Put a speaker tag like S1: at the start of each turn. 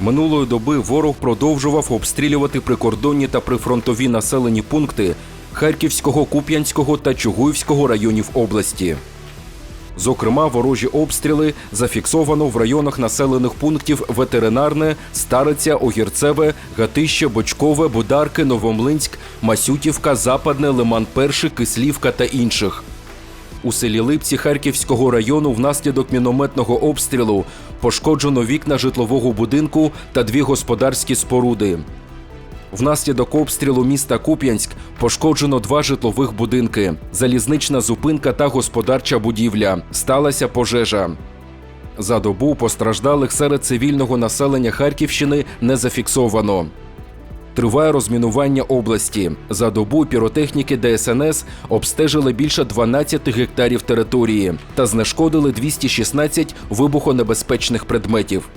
S1: Минулої доби ворог продовжував обстрілювати прикордонні та прифронтові населені пункти Харківського, Куп'янського та Чугуївського районів області. Зокрема, ворожі обстріли зафіксовано в районах населених пунктів Ветеринарне, Стариця, Огірцеве, Гатище, Бочкове, Бударки, Новомлинськ, Масютівка, Западне, Лиман Перший, Кислівка та інших. У селі Липці Харківського району внаслідок мінометного обстрілу пошкоджено вікна житлового будинку та дві господарські споруди. Внаслідок обстрілу міста Куп'янськ пошкоджено два житлових будинки, залізнична зупинка та господарча будівля. Сталася пожежа. За добу постраждалих серед цивільного населення Харківщини не зафіксовано. Триває розмінування області. За добу піротехніки ДСНС обстежили більше 12 гектарів території та знешкодили 216 вибухонебезпечних предметів.